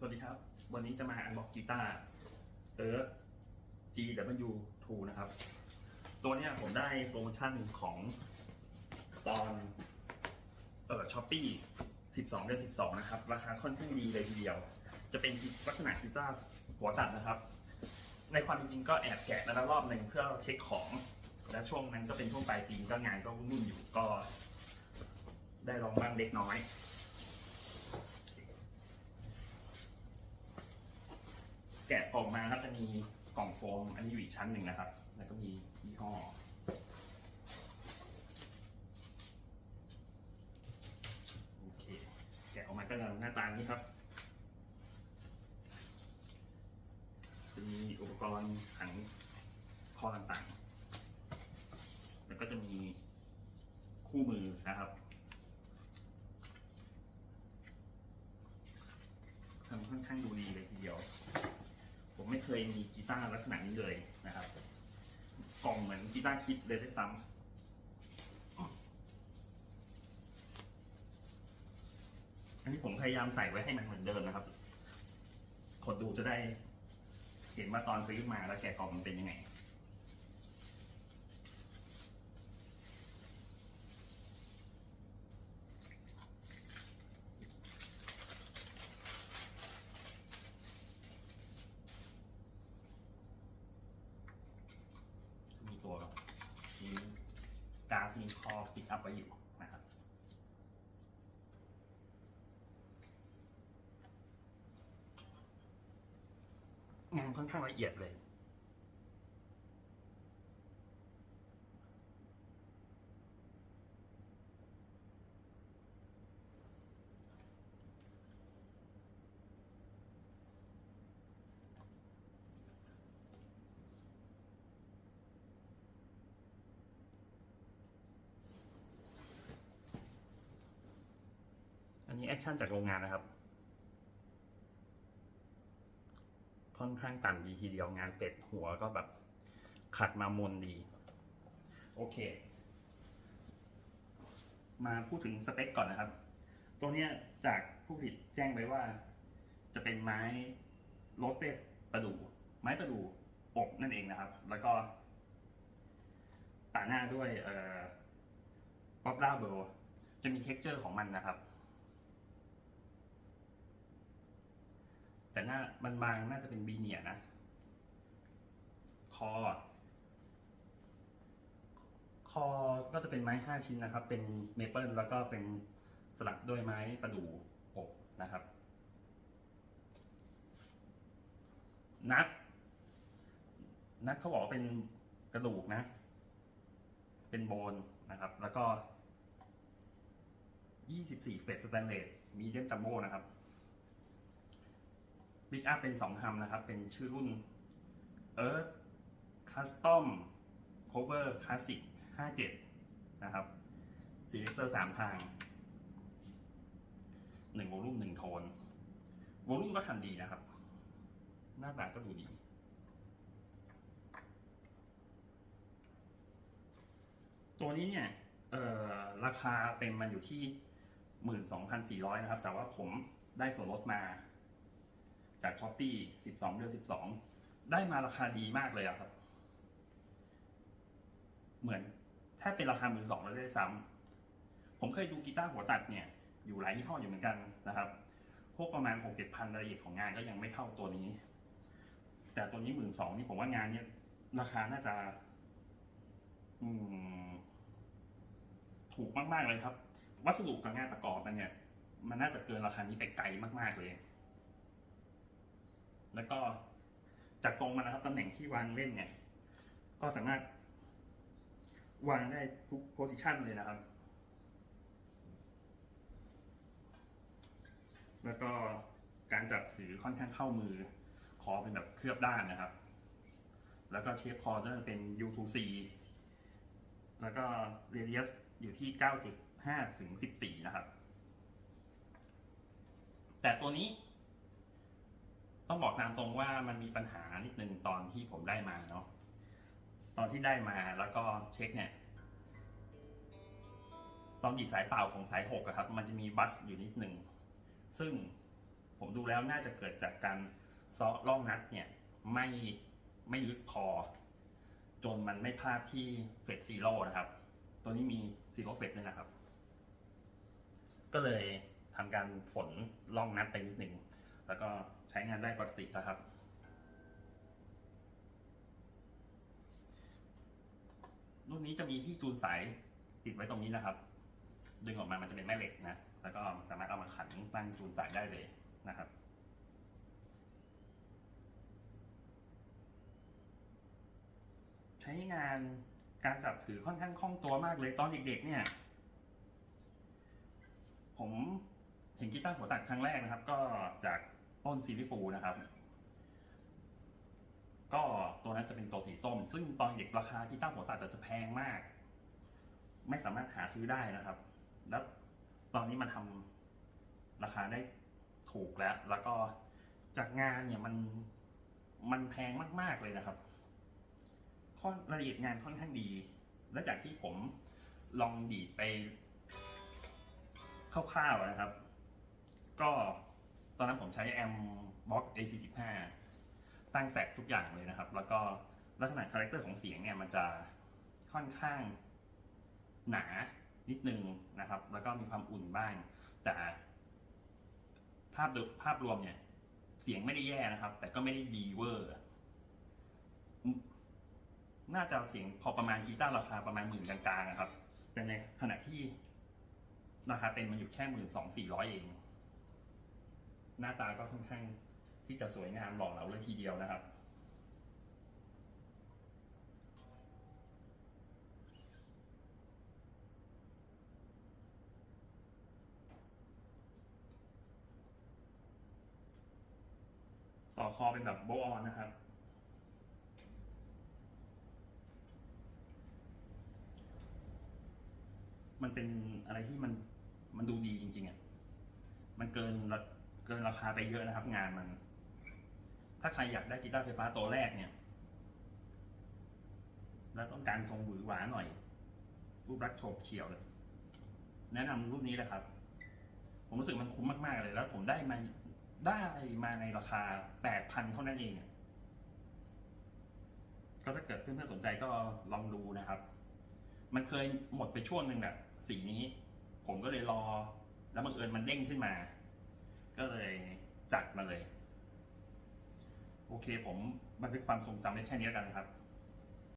สวัสดีครับ วันนี้จะมาอันบอกกีตาร์เติร์ GW2 นะครับ ตัวเนี้ยผมได้โปรโมชั่นของตอนเออช้อปปี้ 12 เดือน 12 นะครับ ราคาค่อนข้างดีเลยทีเดียว จะเป็นลักษณะกีตาร์หัวตัดนะครับ ในความจริงก็แอบแกะมาแล้วรอบหนึ่งเพื่อเช็คของ และช่วงนั้นก็เป็นช่วงปลายปีก็งานก็วุ่นๆอยู่ก็ ได้ลองบ้างเล็กน้อย แกะออกมาก็จะมีกล่องโฟมอันนี้อยู่อีกชั้นหนึ่งนะครับ แล้วก็มียี่ห้อโอเคแกะออกมาก็จะหน้าตานี้ครับจะมีอุปกรณ์ถังคอต่างๆ แล้วก็จะมีคู่มือนะครับทำค่อนข้างดูดีเลย เคยมีกีตาร์ลักษณะนี้เลยนะครับ กล่องเหมือนกีตาร์คิดเลยด้วยซ้ำอันนี้ผมพยายามใส่ไว้ให้มันเหมือนเดิมนะครับ คนดูจะได้เห็นว่าตอนซื้อมาแล้วแกะกล่องมันเป็นยังไง มีตัวมี การ์ดมีคอปิดอัพไว้อยู่นะครับงานค่อนข้างละเอียดเลย นี้แอคชั่นจากโรงงานนะครับ ค่อนข้างตันดีทีเดียวงานเป็ดหัวก็แบบขัดมามนดี โอเค มาพูดถึงสเปคก่อนนะครับ ตัวเนี้ยจากผู้ผลิตแจ้งไว้ว่า จะเป็นไม้โรสเตสประดู่ไม้ประดู่อบนั่นเองนะครับ แล้วก็ป่าหน้าด้วยเอ่อป๊อปล่าเบลจะมีเท็กเจอร์ของมันนะครับ แต่หน้ามันบางน่าจะเป็นบีเนียนะ คอ คอก็จะเป็นไม้ห้าชิ้นนะครับ เป็นเมเปิลแล้วก็เป็นสลับด้วยไม้ประดู่อบนะครับ นัด นัดเขาบอกว่าเป็นกระดูกนะ เป็นโบนนะครับ แล้วก็ 24เฟสสแตนเลสมีเดียมจัมโบ้นะครับ บิ๊กอัพเป็นสองคำนะครับ เป็นชื่อรุ่น Earth Custom Cover Classic 57 นะครับซีเลคเตอร์สามทางหนึ่งโวลูมหนึ่งโทนโวลูมก็ทำดีนะครับ หน้าตาก็ดูดีตัวนี้เนี่ยเออราคาเต็มมันอยู่ที่หมื่นสองพันสี่ร้อยนะครับ แต่ว่าผมได้ส่วนลดมา จากช้อปปี้12 เดือน 12 ได้มาราคาดีมากเลยอะครับ เหมือนแทบเป็นราคามือสองแล้วด้ซ้ำผมเคยดูกีตาร์หัวตัดเนี่ย อยู่หลายยี่ห้ออยู่เหมือนกันนะครับ พวกประมาณ 6 7พันรายละเอียดของงานก็ยังไม่เท่าตัวนี้ แต่ตัวนี้หมื่นสองนี่ผมว่างานเนี้ยราคาน่าจะ อืม ถูกมาก ๆ เลยครับ วัสดุกับงานประกอบมันเนี่ย มันน่าจะเกินราคานี้ไปไกลมาก ๆ เลย แล้วก็จากทรงมันนะครับตำแหน่งที่วางเล่นเนี่ย ก็สามารถ วางได้ทุกโพสิชันเลยนะครับ แล้วก็การจับถือค่อนข้างเข้ามือ คอเป็นแบบเคลือบด้านนะครับ แล้วก็เชฟคอจะเป็น U2C แล้วก็ radius อยู่ที่ 9.5 ถึง 14 นะครับ แต่ตัวนี้ ต้องบอกตามตรงว่ามันมีปัญหานิดนึงตอนที่ผมได้มาเนาะตอนที่ได้มาแล้วก็เช็คเนี่ย ตอนดีดสายเปล่าของสายหกอะครับ มันจะมีบัสอยู่นิดนึงซึ่งผมดูแล้วน่าจะเกิดจากการซ้อล่องนัดเนี่ยไม่ไม่ลึกพอ จนมันไม่พลาดที่เฟดซีโร่นะครับ ตัวนี้มีซีโร่เฟดด้วยนะครับ ก็เลยทำการฝนล่องนัดไปนิดหนึ่ง แล้วก็ใช้งานได้ปกติแล้วครับรุ่นนี้จะมีที่จูนสายติดไว้ตรงนี้นะครับ ดึงออกมามันจะเป็นแม่เหล็กนะ แล้วก็สามารถเอามาขันตั้งจูนสายได้เลยนะครับ ใช้งานการจับถือค่อนข้างคล่องตัวมากเลยตอนเด็กๆเนี่ย ผมเห็นกีตาร์หัวตัดครั้งแรกนะครับ ก็จาก ต้นซีรีฟูนะครับ ก็ตัวนั้นจะเป็นตัวสีส้ม ซึ่งตอนเด็กราคากีตาร์หัวตัดจะแพงมาก ไม่สามารถหาซื้อได้นะครับ แล้วตอนนี้มันทำราคาได้ถูกแล้ว แล้วก็จากงานเนี่ยมันมันแพงมาก ๆ เลยนะครับข้อรายละเอียดงานค่อนข้างดี และจากที่ผมลองดีดไปคร่าวๆนะครับ ก็ ตอนนั้นผมใช้แอมบ็อก A45 ตั้งแฟกทุกอย่างเลยนะครับ แล้วก็ลักษณะคาแรคเตอร์ของเสียงเนี่ยมันจะค่อนข้างหนานิดนึงนะครับ แล้วก็มีความอุ่นบ้าง แต่ภาพดยภาพรวมเนี่ย เสียงไม่ได้แย่นะครับ แต่ก็ไม่ได้ดีเวอร์ น่าจะเสียงพอประมาณกีตาร์ราคาประมาณหมื่นกลางๆนะครับ แต่ในขณะที่ราคาเต็มมันอยู่แค่หมื่นสองสี่ร้อยเอง หน้าตาก็ค่อนข้างที่จะสวยงามหล่อเหลาเลยทีเดียวนะครับ ต่อคอเป็นแบบโบออนนะครับมันเป็นอะไรที่มันมันดูดีจริงๆอะ มันเกินรา เกินราคาไปเยอะนะครับ งานมัน ถ้าใครอยากได้กีตาร์ไฟฟ้าตัวแรกเนี่ย แล้วต้องการทรงหวือหวาหน่อย รูปลักโฉบเฉี่ยวเลยแนะนำรูปนี้แหละครับ ผมรู้สึกมันคุ้มมากๆเลยแล้ว ผมได้มาได้มาในราคาแปดพันเท่านั้นเองก็ถ้าเกิดเพื่อนๆสนใจก็ลองดูนะครับ มันเคยหมดไปช่วงหนึ่งแบบสีนี้ ผมก็เลยรอ แล้วบังเอิญมันเด้งขึ้นมา ก็เลยจัดมาเลย โอเคผมบันทึกความทรงจำได้แค่นี้แล้วกันนะครับ